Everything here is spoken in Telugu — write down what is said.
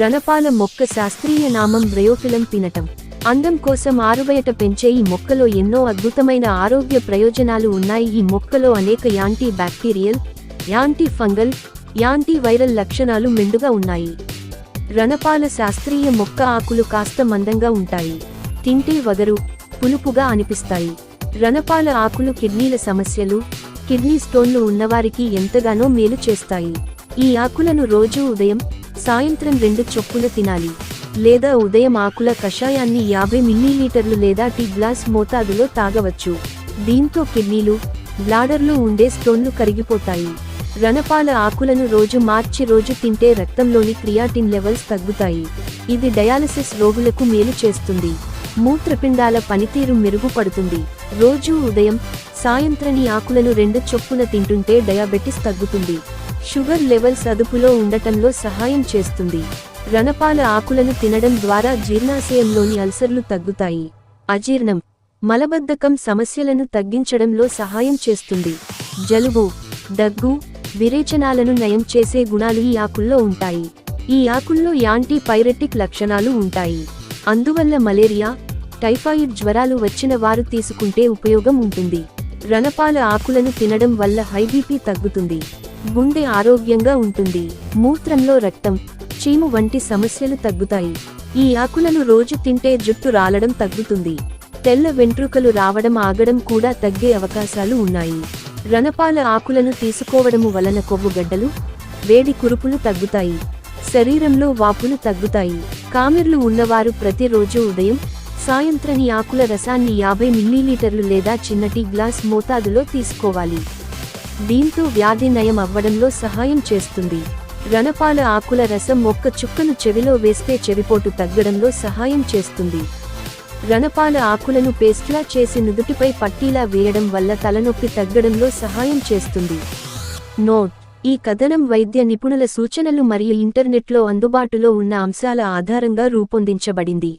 రణపాల మొక్క శాస్త్రీయ నామం బ్రయోఫిలం తినటం. అందం కోసం ఆరుబయట పెంచే ఈ మొక్కలో ఎన్నో అద్భుతమైన ఆరోగ్య ప్రయోజనాలు ఉన్నాయి. ఈ మొక్కలో అనేక anti bacterial anti fungal anti viral లక్షణాలు మెండుగా ఉన్నాయి. రణపాల శాస్త్రీయ మొక్క ఆకులు కాస్త మందంగా ఉంటాయి. తింటే వగరు పులుపుగా అనిపిస్తాయి. రణపాల ఆకులు కిడ్నీల సమస్యలు కిడ్నీ స్టోన్లు ఉన్నవారికి ఎంతగానో మేలు చేస్తాయి. ఈ ఆకులను రోజూ ఉదయం సాయంత్రం రెండు చొప్పున తినాలి. లేదా ఉదయం ఆకుల కషాయాన్ని యాభై మిల్లీలీటర్లు లేదా టీ గ్లాస్ మోతాదులో తాగవచ్చు. దీంతో కిడ్నీలు బ్లాడర్లు ఉండే స్టోన్లు కరిగిపోతాయి. రణపాల ఆకులను రోజు మార్చి రోజు తింటే రక్తంలోని క్రియాటిన్ లెవెల్స్ తగ్గుతాయి. ఇది డయాలసిస్ రోగులకు మేలు చేస్తుంది. మూత్రపిండాల పనితీరు మెరుగుపడుతుంది. రోజూ ఉదయం సాయంత్రం ఈ ఆకులను రెండు చొప్పున తింటుంటే డయాబెటిస్ తగ్గుతుంది. షుగర్ లెవెల్స్ అదుపులో ఉండటంలో సహాయం చేస్తుంది. రణపాల ఆకులను తినడం ద్వారా జీర్ణాశయంలోని అల్సర్లు తగ్గుతాయి. అజీర్ణం మలబద్ధకం సమస్యలను తగ్గించడంలో సహాయం చేస్తుంది. జలుబు దగ్గు విరేచనాలను నయం చేసే గుణాలు ఈ ఆకుల్లో ఉంటాయి. ఈ ఆకుల్లో యాంటీ పైరెటిక్ లక్షణాలు ఉంటాయి. అందువల్ల మలేరియా టైఫాయిడ్ జ్వరాలు వచ్చిన వారు తీసుకుంటే ఉపయోగం ఉంటుంది. రణపాల ఆకులను తినడం వల్ల హైబీపీ తగ్గుతుంది. గుండె ఆరోగ్యంగా ఉంటుంది. మూత్రంలో రక్తం చీము వంటి సమస్యలు తగ్గుతాయి. ఈ ఆకులను రోజు తింటే జుట్టు రాలడం తగ్గుతుంది. తెల్ల వెంట్రుకలు రావడం ఆగడం కూడా తగ్గే అవకాశాలు ఉన్నాయి. రణపాల ఆకులను తీసుకోవడము వలన కొవ్వుగడ్డలు వేడి కురుపులు తగ్గుతాయి. శరీరంలో వాపులు తగ్గుతాయి. కామెర్లు ఉన్నవారు ప్రతిరోజు ఉదయం సాయంత్రం ఈ ఆకుల రసాన్ని యాభై మిల్లీలీటర్లు లేదా చిన్నటి గ్లాస్ మోతాదులో తీసుకోవాలి. దీంతో వ్యాధి నయం అవ్వడంలో సహాయం చేస్తుంది. రణపాల ఆకుల రసం ఒక్క చుక్కను చెవిలో వేస్తే చెవిపోటు తగ్గడంలో సహాయం చేస్తుంది. రణపాల ఆకులను పేస్ట్లా చేసి నుదుటిపై పట్టీలా వేయడం వల్ల తలనొప్పి తగ్గడంలో సహాయం చేస్తుంది. నోట్. ఈ కథనం వైద్య నిపుణుల సూచనలు మరియు ఇంటర్నెట్లో అందుబాటులో ఉన్న అంశాల ఆధారంగా రూపొందించబడింది.